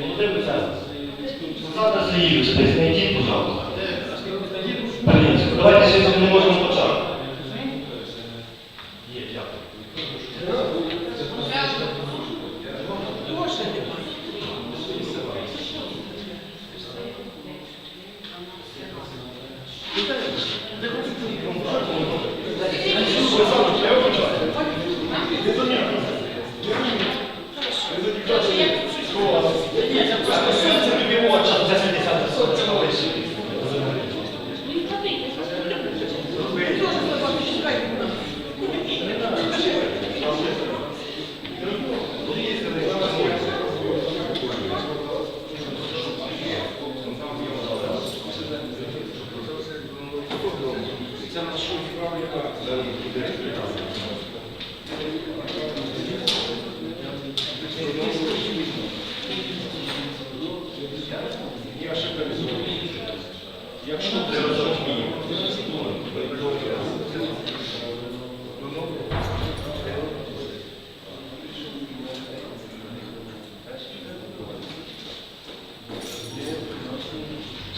Володимир Олександрович, Олександр Сергійович, десь знайдіть, пожалуйста. Блін, давайте ще не можемо почати. Є, дякую.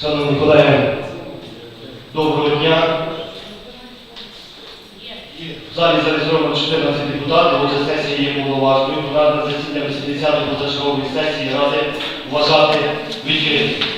Шановні колеги, доброго дня. В залі зареєстровано 14 депутатів, отже сесія є повноважною. Пленарне засідання 80-ї позачергової сесії Ради вважати відкритим.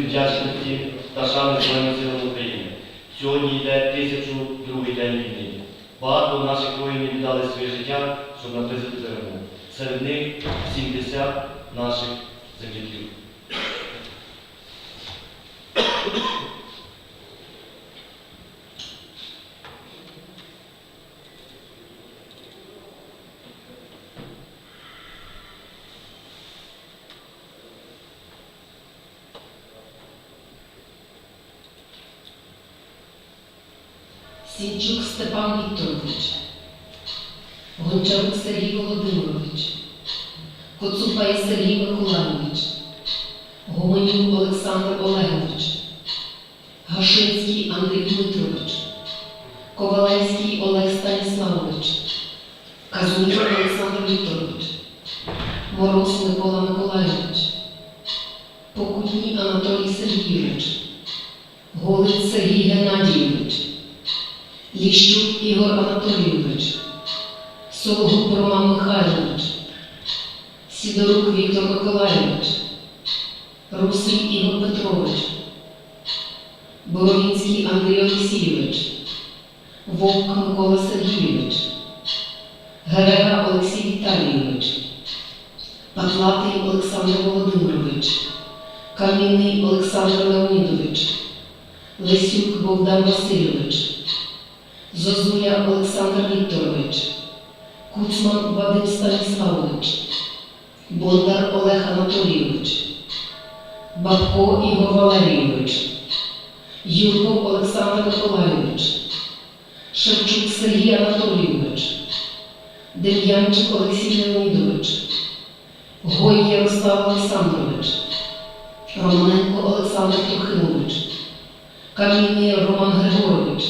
Слів вдячності та шани Збройним силам України. Сьогодні йде 1002 день війни. Багато наших воїнів віддали своє життя, щоб наблизити перемогу. Серед них 70 наших земляків. Сінчук Степан Вікторович, Гончарук Сергій Володимирович, Коцупай Сергій Миколайович, Гомонюк Олександр Олегович, Гашинський Андрій Дмитрович, Ковалевський Олег Станіславович, Казунчук Олександр Вікторович, Мороз Микола Миколайович, Покутній Анатолій Сергійович, Голець Сергій Петрович, Боровінський Андрій Олексійович, Вовк Микола Сергійович, Герега Олексій Віталійович, Патлатий Олександр Володимирович, Камінний Олександр Леонідович, Лисюк Богдан Васильович, Зозуля Олександр Вікторович, Куцман Вадим Станіславович, Бондар Олег Анатолійович, Бабко Ігор Валерійович, Юрков Олександр Миколайович, Шевчук Сергій Анатолійович, Дем'янчик Олексій Леонідович, Гой Ярослав Олександрович, Романенко Олександр Трохимович, Камінний Роман Григорович,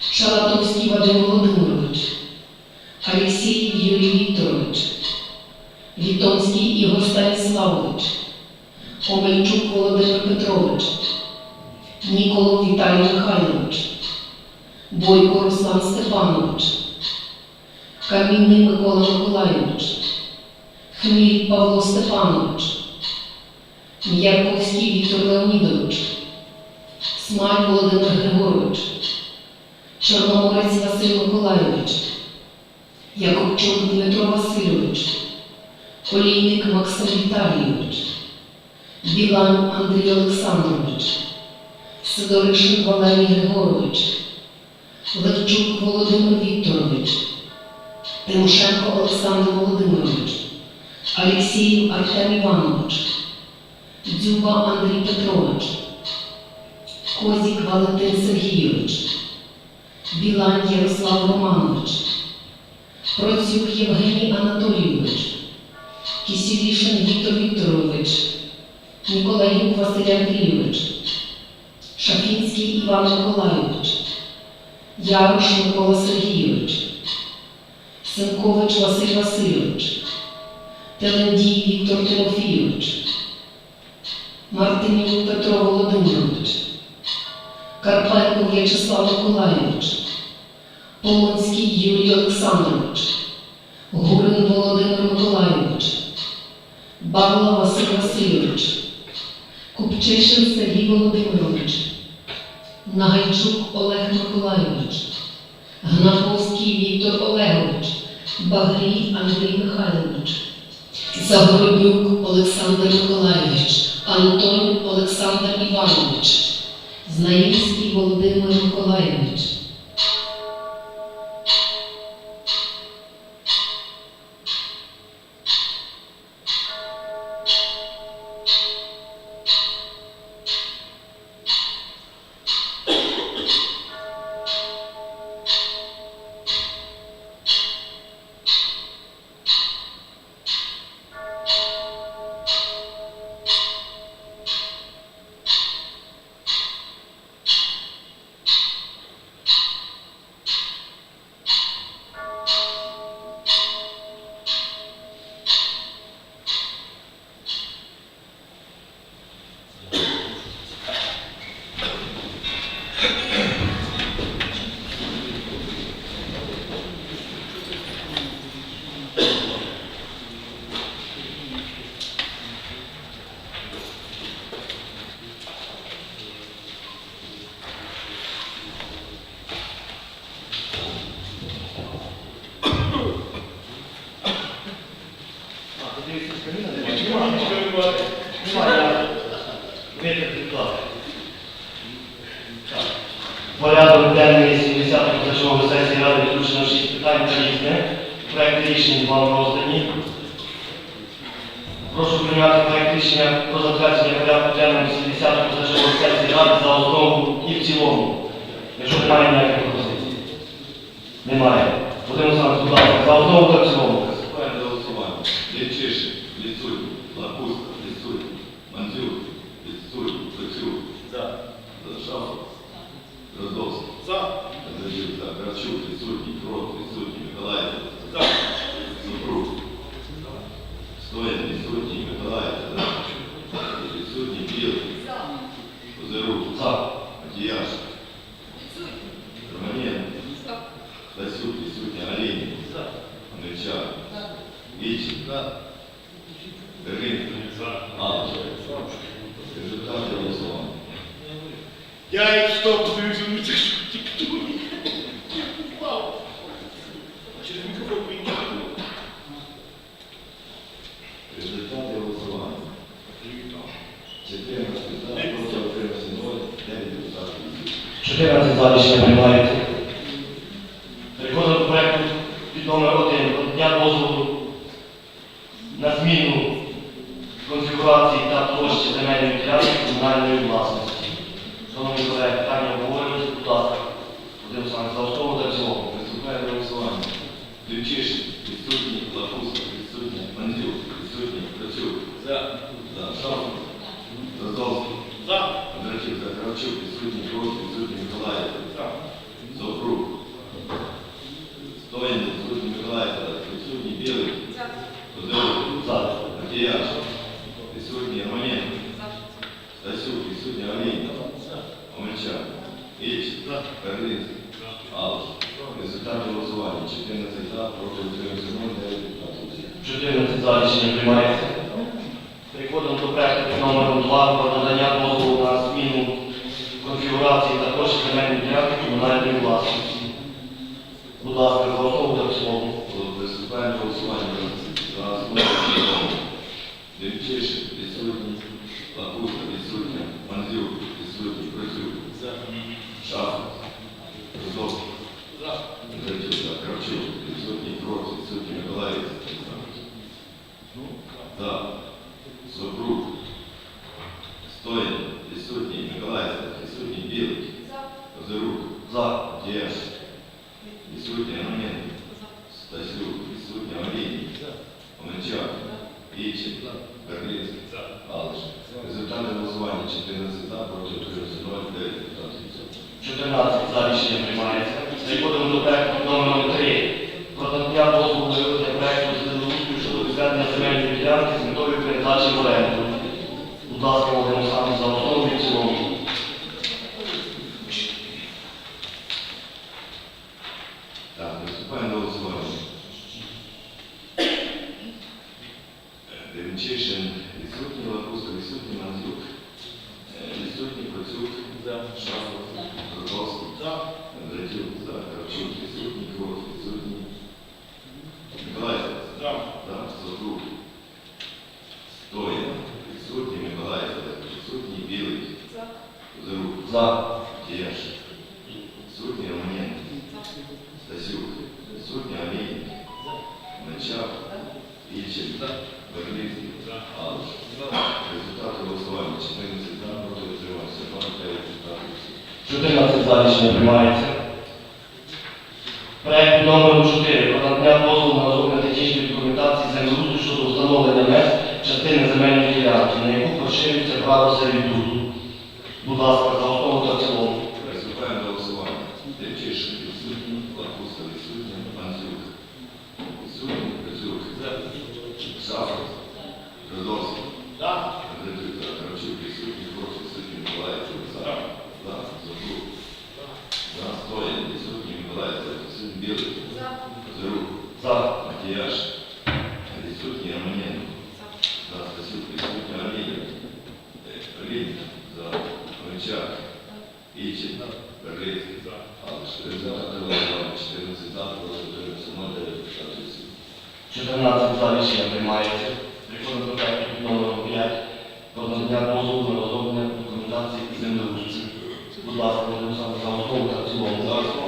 Шалатовський Вадим Володимирович, Алексій Юрій Вікторович, Вітомський Ігор Станіславович, Омельчук Володимир Петрович, Ніколов Віталій Михайлович, Бойко Руслан Степанович, Камінний Микола Миколайович, Хміль Павло Степанович, М'ярковський Віктор Леонідович, Смаль Володимир Григорович, Чорноморець Василь Миколайович, Якубчук Дмитро Васильович, Олійник Максим Віталійович, Білан Андрій Олександрович, Сидоришин Валерій Григорович, Левчук Володимир Вікторович, Тимошенко Олександр Володимирович, Алексіїв Артем Іванович, Дзюба Андрій Петрович, Козік Валентин Сергійович, Білан Ярослав Романович, Процюк Євгеній Анатолійович, Кісілішин Віктор Вікторович, Ніколаїв Василь Андрійович, Шафінський Іван Миколайович, Ярош Микола Сергійович, Сенкович Василь Васильович, Телендій Віктор Тимофійович, Мартинюк Петро Володимирович, Карпенко В'ячеслав Миколайович, Полонський Юрій Олександрович, Гурин Володимир Миколайович, Бавла Василь Васильович, Купчишин Сергій Володимирович, Нагайчук Олег Миколайович, Гнаповський Віктор Олегович, Багрій Андрій Михайлович, Загороднюк Олександр Миколайович, Антон Олександр Іванович, Знаївський Володимир Миколайович. Денний 70-ї позачергової сесії Ради включено 6 питань та різне. Проект рішень вам роздані. Прошу прийняти проект рішення про затвердження порядку денного 70-ї позачергової сесії Ради за основу і в цілому. Якщо немає ніяких пропозицій. Немає. Будемо саме, будь ласка, за основу та в цілому. love. przecież Bu da Депутат Берлінський за. Результати голосування. Члени за проти утримався. 14 за рішення приймається. Матіяш, відсутній Романенко. За Стасюк відсутній Романенко. Лінь за Гончак. Ічин. Берлицький за. Але 14 за, 14 за рішення приймається. Рішення питання під номером 5. Про надання дозволу на розроблення документації і землеустрою. Будь ласка, Олександр, за основу та в цілому.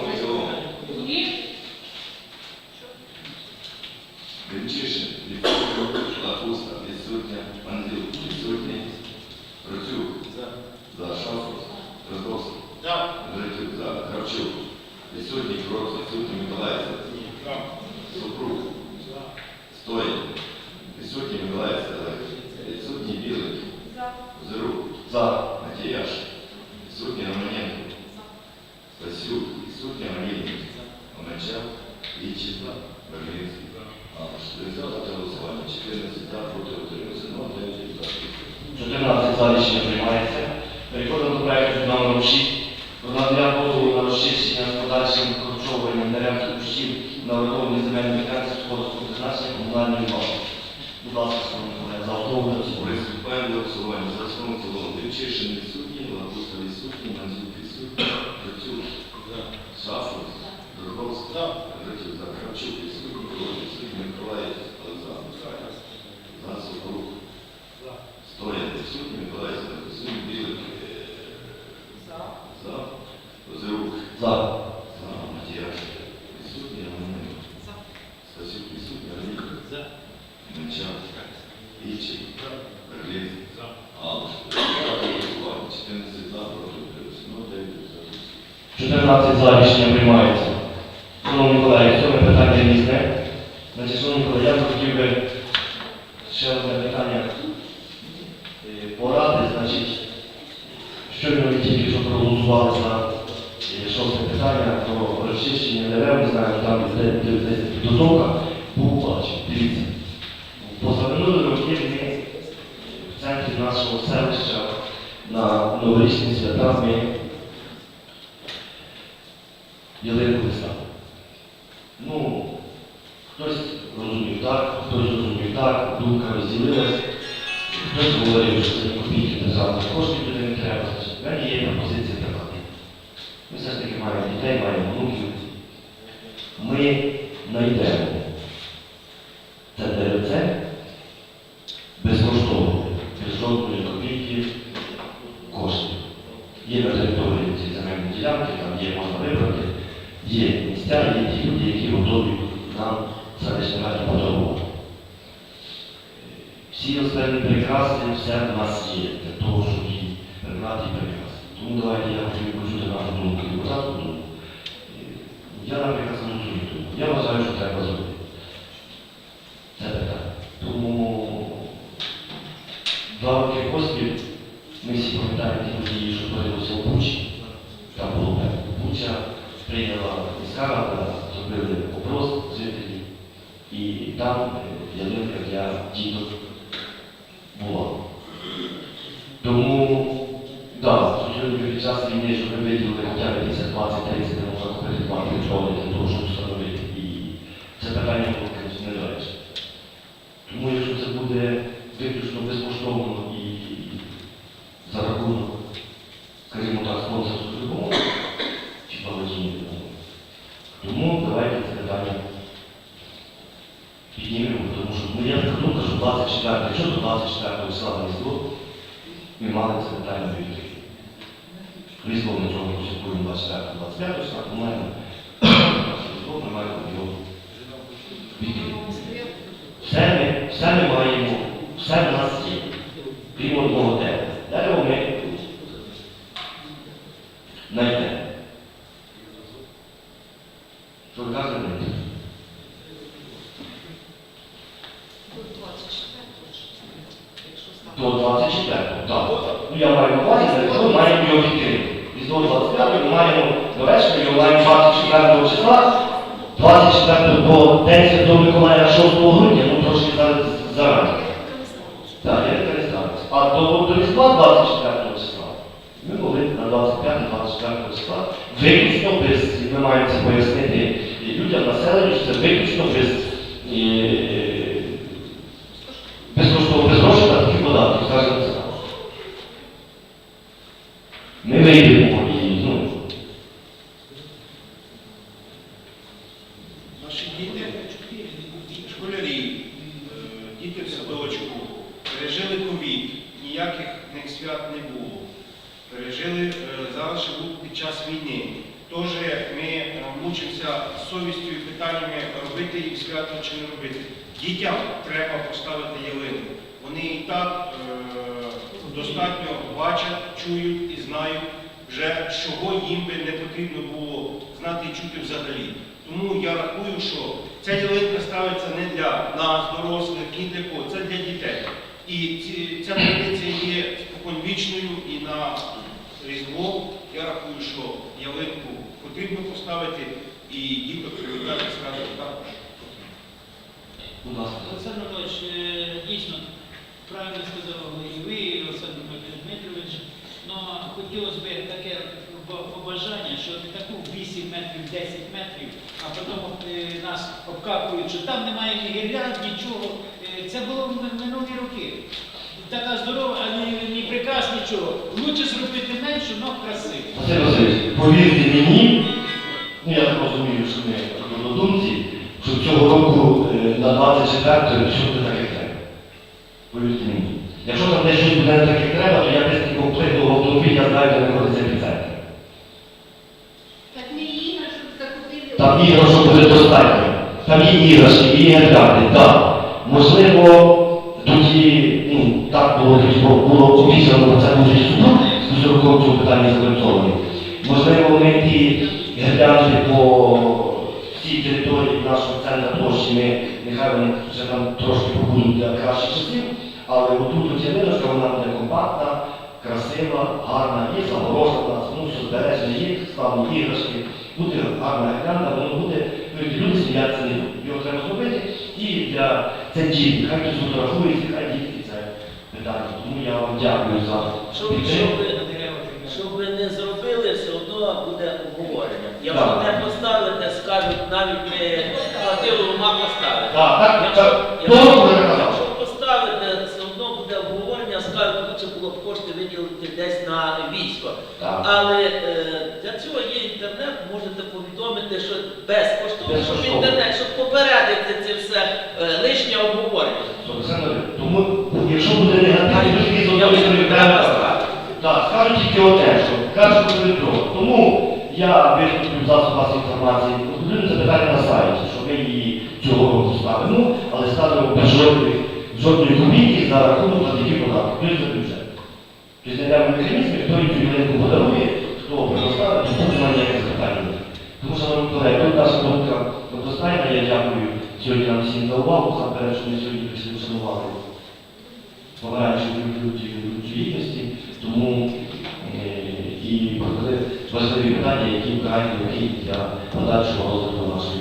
14 за рішення приймається. Шановні колеги, сьоме питання різне. Значить, шановні колеги, я б хотів би ще одне питання е, поради. Значить, щойно ми тільки що проголосували за е, шосте питання про розчищення дерев, не знаю, там де- де- десь підготовка, був плач. Дивіться. Позаминулі роки ми в центрі нашого селища на новорічні свята ми ялинку виставили. Ну, хтось розумів так, хтось розумів так, думка розділилась. Хтось говорив, що це не копійки державних коштів туди не треба. Значить, В мене є пропозиція така. Ми все ж таки маємо дітей, маємо внуків. Ми знайдемо це деревце безкоштовно, без жодної копійки коштів. Є на території ці земельні ділянки, там є можна вибрати, є місця, є ті люди, які готові нам селищні раді подарувати. Всі останні прикраси, все в нас є для того, щоб її прибрати і прикрасити. Тому давайте я хочу почути нашу думку. Е, Я, наприклад, тому. Я вважаю, що треба зробити. Це питання. Тому два роки поспіль ми всі пам'ятаємо ті події, що творилося у Бучі. Там було певно. Буча прийняла міська рада, зробили опрос жителів, і там е, ялинка для діток була. Тому, так, сьогодні під час війни, щоб ми виділили хоча б 10, 20, 30, не можна купити два контроли для того, щоб встановити. І це питання було, звісно, не далі. Тому якщо це буде виключно безкоштовно і за рахунок, скажімо так, спонсорської допомоги чи благодійної допомоги, тому давайте це питання піднімемо, тому що ну, я така думка, що 24, якщо до 24 числа на Різдво, ми мали це питання відкрити. Різдво ми цього не святкуємо 24 25 числа, то маємо Різдво, ми маємо його відкрити. Все ми, все ми маємо, все в нас є. Крім одного дерева. Дерево ми знайдемо. Що ви кажете? До 24-го, так. Ну я маю на увазі, що ми маємо його відкрити. І до 25-го ми маємо довершити, його маємо 24 числа, 24 по День Святого Миколая 6 грудня, ну трошки зараз зарані. Так, я ставиться. А до, до Різдва 24 числа. Ми були на 25-24 числа. Виключно без, і ми маємо це пояснити і людям, населенню, що це виключно без, е, безкоштовно, без грошей та таких податків, скажімо це. Ми вийдемо і, ну, Наші діти, школярі, е, діти в садочку, пережили ковід, ніяких них свят не було. Пережили, е, зараз живуть під час війни. Тож ми е, мучимося совістю і питаннями, робити їм свято чи не робити. Дітям треба поставити ялинку. Вони і так е, достатньо бачать, чують і знають вже, чого їм би не потрібно було знати і чути взагалі. Тому я рахую, що ця ялинка ставиться не для нас, дорослих, ні це для дітей. І ці, ця традиція є споконвічною і на Різдво. Я рахую, що ялинку потрібно поставити і діток привітати скажу також. будь ласка. Олександр Миколаївич, е, дійсно, правильно сказав і ви, і Олександр Дмитрович. Ну, хотілося б таке побажання, що не таку 8 метрів, 10 метрів, а потім е, нас обкакують, що там немає ні гірлянд, нічого. Це було в минулі роки. така здорова, а не, не приказ нічого. Лучше зробити менше, але красиво. Василь Васильович, повірте мені, ну я так розумію, що ми однодумці, що цього року е, на 24 всюди так як треба. Повірте мені. Якщо там десь щось буде не так, як треба, то я без комплекту автомобіль, я знаю, де знаходиться епіцентр. Так не щоб закупили. Там іграшок буде достатньо. Там є іграшки, є гранди, так. Можливо, тоді, ну, так було, було- обіцяно, бо це буде суд з рукою цього питання заверцований. Можливо, ми ті гірлянди по всій території нашого центру площі, ми, нехай вони вже там трошки побудуть для кращих часів, але отут от ялиночка, вона буде компактна, красива, гарна, є загорожа в ну все збережено, є славні іграшки, буде гарна глянда, воно буде, люди сміятися. Його треба зробити і для це діти, хай хтось фотографується, хай дітки це питання. Тому я вам дякую за Що ви- щоб, ви- Що ви не зробили, все одно буде обговорення. Якщо Так. не поставите, скажуть, навіть не платили ума поставити. Так, так, так, якщо, якщо поставите, все одно буде обговорення, скажуть, лучше було б кошти виділити десь на військо. Так. Але е, для цього є інтернет, можете повідомити, що безкоштовно, щоб Безкоштовно. інтернет, щоб попередити це все е, лишнє обговорення. Олександр, тому якщо буде негативний, то тільки Я треба треба. Так, скажуть тільки одне, що кажуть про метро. Тому я виступлю в засоб масової інформації, будемо це питання на сайті, що ми її цього року ставимо, але ставимо без жодної, жодної комісії за рахунок платників податків, тобто за бюджет. Знайдемо механізми, хто їм цю ялинку подарує, хто предоставить, і тут немає ніяких запитань. Тому, шановні колеги, тут наша думка одностайна, я дякую сьогодні нам всім за увагу, сам що ми сьогодні прийшли вшанували люди людської гідності, тому е, і важливі питання, які вкрай необхідні для подальшого розвитку нашої